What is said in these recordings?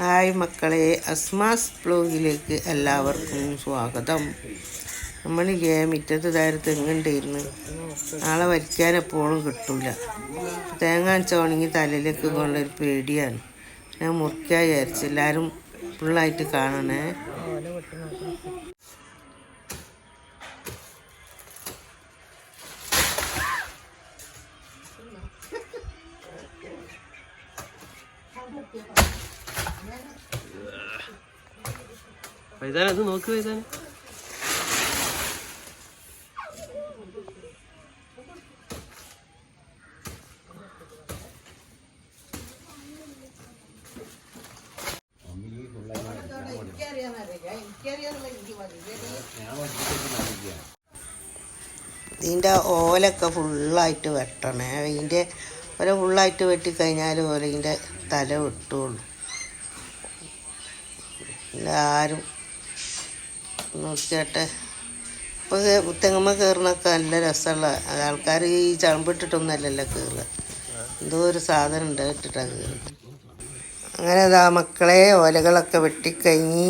Hi മക്കളെ അസ്മാസ് ബ്ലോഗിലേക്ക് എല്ലാവർക്കും സ്വാഗതം. നമ്മളില്ലേ ഇറ്റത്ത് താരം തെങ്ങുണ്ടായിരുന്നു നാളെ വരിക്കാൻ എപ്പോഴും കിട്ടില്ല തേങ്ങ ചോണങ്ങി തലയിലേക്ക് കൊണ്ടൊരു പേടിയാണ്. ഞാൻ മുറിക്കാൻ വിചാരിച്ചു എല്ലാവരും ഫുള്ളായിട്ട് കാണണേ. വൈതാന അത് നോക്ക് വൈതാന ഇതിന്റെ ഓലൊക്കെ ഫുള്ളായിട്ട് വെട്ടണേ. അതിന്റെ ഓല ഫുള്ളായിട്ട് വെട്ടിക്കഴിഞ്ഞാൽ ഓലതിന്റെ തല വെട്ടുള്ളൂ. എല്ലാവരും നോക്കിയാട്ടെ. ഇപ്പോൾ തെങ്ങമ്മ കയറണൊക്കെ നല്ല രസമുള്ള ആൾക്കാർ ഈ ചളമ്പിട്ടിട്ടൊന്നുമല്ലല്ലോ കയറുക എന്തോ ഒരു സാധനം ഉണ്ട് ഇട്ടിട്ടാണ് കയറുക അങ്ങനെ ഇതാ മക്കളെ ഓലകളൊക്കെ വെട്ടിക്കഴിഞ്ഞ്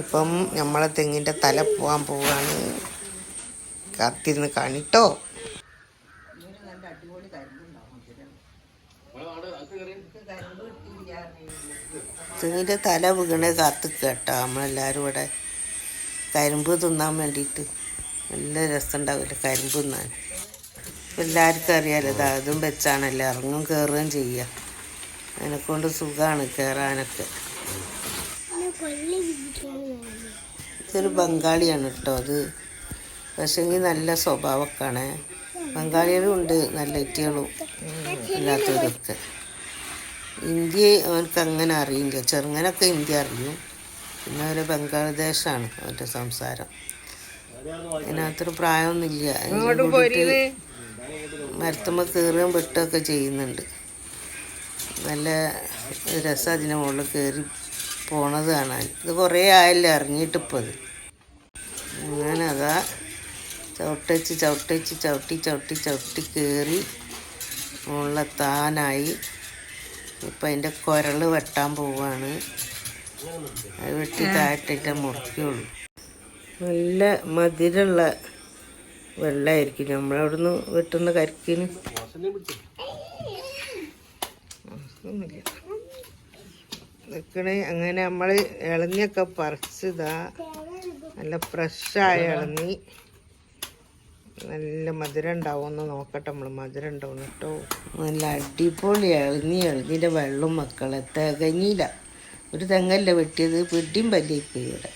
ഇപ്പം നമ്മളെ തെങ്ങിന്റെ തല പോകാൻ പോവാണ്. കാത്തിരുന്ന് കാണിട്ടോ. തെങ്ങിന്റെ തല വീണ കാത്ത് കേട്ടോ. നമ്മളെല്ലാവരും ഇവിടെ കരിമ്പ് തിന്നാൻ വേണ്ടിയിട്ട് നല്ല രസമുണ്ടാവില്ല കരിമ്പ് തിന്നാൻ. എല്ലാവർക്കും അറിയാലോ ഇത് അതും വെച്ചാണല്ലോ ഇറങ്ങും കയറുകയും ചെയ്യുക അതിനെക്കൊണ്ട് സുഖമാണ് കയറാനൊക്കെ ഇതൊരു ബംഗാളിയാണ് കേട്ടോ അത്. പക്ഷേങ്കിൽ നല്ല സ്വഭാവമൊക്കെയാണ്. ബംഗാളികളും ഉണ്ട് നല്ല ഇറ്റികളും ഇല്ലാത്തവരൊക്കെ. ഇന്ത്യ അവനക്ക് അങ്ങനെ അറിയില്ല ചെറുങ്ങനൊക്കെ ഇന്ത്യ അറിയും. പിന്നെ അവർ ബംഗ്ലാദേശാണ് അവന്റെ സംസാരം. അതിനകത്തൊരു പ്രായമൊന്നുമില്ല. മരത്തുമ്പോൾ കയറുകയും വെട്ടുകയൊക്കെ ചെയ്യുന്നുണ്ട്. നല്ല രസം അതിന്റെ മുകളിൽ കയറി പോണത് കാണാൻ. ഇത് കുറേ ആയല്ലേ ഇറങ്ങിയിട്ടിപ്പോൾ അത് അങ്ങനെ അതാ ചവിട്ടച്ച് ചവിട്ടച്ച് ചവിട്ടി ചവിട്ടി ചവിട്ടി കയറി മുകളിലെത്താനായി. ഇപ്പം അതിന്റെ കുരൾ വെട്ടാൻ പോവാണ്. അത് വെട്ടി താഴ്ത്തിട്ട് മുറിക്കുള്ളൂ. നല്ല മധുരമുള്ള വെള്ളമായിരിക്കും നമ്മളവിടുന്ന് വെട്ടുന്ന കരിക്കിന്. നിൽക്കണേ അങ്ങനെ നമ്മൾ ഇളഞ്ഞൊക്കെ പറിച്ചതാ. നല്ല ഫ്രഷായ ഇളഞ്ഞി നല്ല മധുരം ഉണ്ടാവുമെന്ന് നോക്കട്ടെ നമ്മൾ മധുരം ഉണ്ടാവും കേട്ടോ. നല്ല അടിപൊളി ഇളഞ്ഞി ഇളഞ്ഞിന്റെ വെള്ളം മക്കളെ തികഞ്ഞില്ല. ഒരു തെങ്ങല്ല വെട്ടിയത് പിടിയും പല്ലിപ്പോയി ഇവിടെ.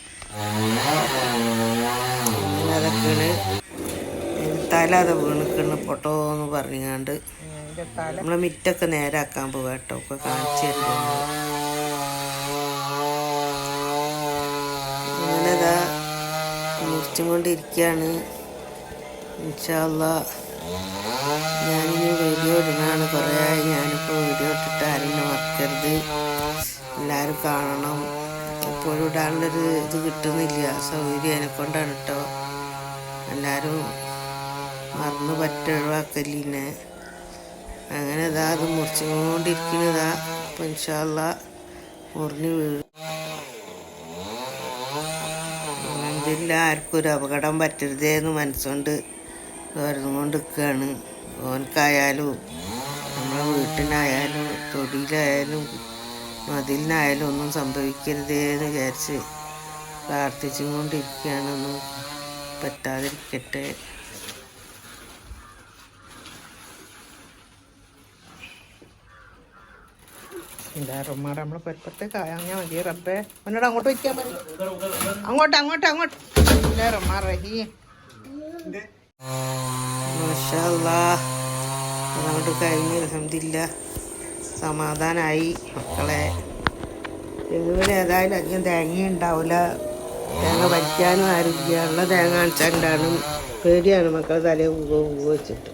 അതൊക്കെയാണ് തല അത് വീണിക്കണ് പൊട്ടോ എന്ന് പറഞ്ഞാണ്ട് നമ്മളെ മിറ്റൊക്കെ നേരാക്കാൻ കേട്ടോ. ഒക്കെ കാണിച്ചു തരുന്നു മുറിച്ചും കൊണ്ടിരിക്കുകയാണ് ഇൻഷാല്ല ഞാനിനി വീഡിയോ ഇടുന്നതാണ് കുറേ ഞാനിപ്പോൾ വീഡിയോ ഇട്ടിട്ട് ആരും മറക്കരുത്. എല്ലാവരും കാണണം. എപ്പോഴും ഇടാനുള്ളൊരു ഇത് കിട്ടുന്നില്ല. സൗകര്യം അതിനെ കൊണ്ടാണ് കേട്ടോ. എല്ലാവരും മറന്ന് പറ്റ ഒഴിവാക്കലിനെ അങ്ങനെ ഇതാ അത് മുറിച്ചുകൊണ്ടിരിക്കുന്നതാ അപ്പം ഇൻഷാല്ല മുറിഞ്ഞ് വീഴും. എന്തില്ല ആർക്കും ഒരു അപകടം പറ്റരുതേ എന്ന് മനസ്സുകൊണ്ട് കൊണ്ട് നിൽക്കുകയാണ് ഓനക്കായാലും നമ്മളെ വീട്ടിനായാലും തൊടിയിലായാലും മതിലിനായാലും ഒന്നും സംഭവിക്കരുതേ എന്ന് വിചാരിച്ച് പ്രാർത്ഥിച്ചും കൊണ്ടിരിക്കുകയാണെന്നും പറ്റാതിരിക്കട്ടെ. നമ്മൾ നമ്മളെ പരിപ്പത്തെ കായാൻ മതി. റബ്ബേ എന്നോട് അങ്ങോട്ട് വയ്ക്കാൻ പറ്റും അങ്ങോട്ട് അങ്ങോട്ട് അങ്ങോട്ട്. ഇല്ലേ റൊമ്മാ റഹി അങ്ങോട്ട് കഴിഞ്ഞ് സമാധാനമായി മക്കളെ. തെങ്ങുവിന് ഏതായാലും അധികം തേങ്ങ ഉണ്ടാവില്ല തേങ്ങ വയ്ക്കാനും ആരുമില്ല. ഉള്ള തേങ്ങ കാണിച്ചാണ്ടാണ്. പേടിയാണ് മക്കളെ തലേ ഉവ ഉവ വെച്ചിട്ട്.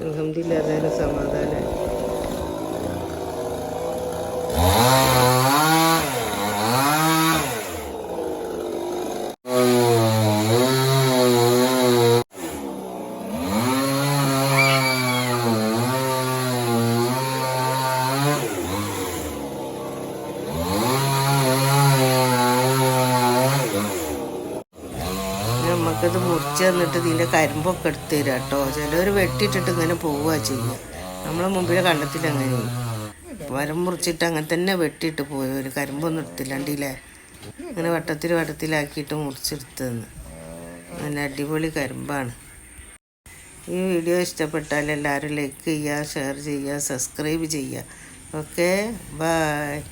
അലഹമില്ല ഏതായാലും സമാധാനമായി നമുക്കത് മുറിച്ച് തന്നിട്ട് ഇതിന്റെ കരിമ്പൊക്കെ എടുത്ത് തരാം കേട്ടോ. ചിലവർ വെട്ടിയിട്ടിട്ട് ഇങ്ങനെ പോവുക ചെയ്യുക നമ്മളെ മുമ്പിലെ കണ്ടത്തിൽ അങ്ങനെ മരം മുറിച്ചിട്ട് അങ്ങനെ തന്നെ വെട്ടിയിട്ട് പോയി. ഒരു കരിമ്പൊന്നും എടുത്തില്ലാണ്ടില്ലേ? അങ്ങനെ വട്ടത്തിൽ വട്ടത്തിലാക്കിയിട്ട് മുറിച്ചെടുത്തതെന്ന്. നല്ല അടിപൊളി കരിമ്പാണ്. ഈ വീഡിയോ ഇഷ്ടപ്പെട്ടാൽ എല്ലാവരും ലൈക്ക് ചെയ്യുക ഷെയർ ചെയ്യുക സബ്സ്ക്രൈബ് ചെയ്യുക. Okay bye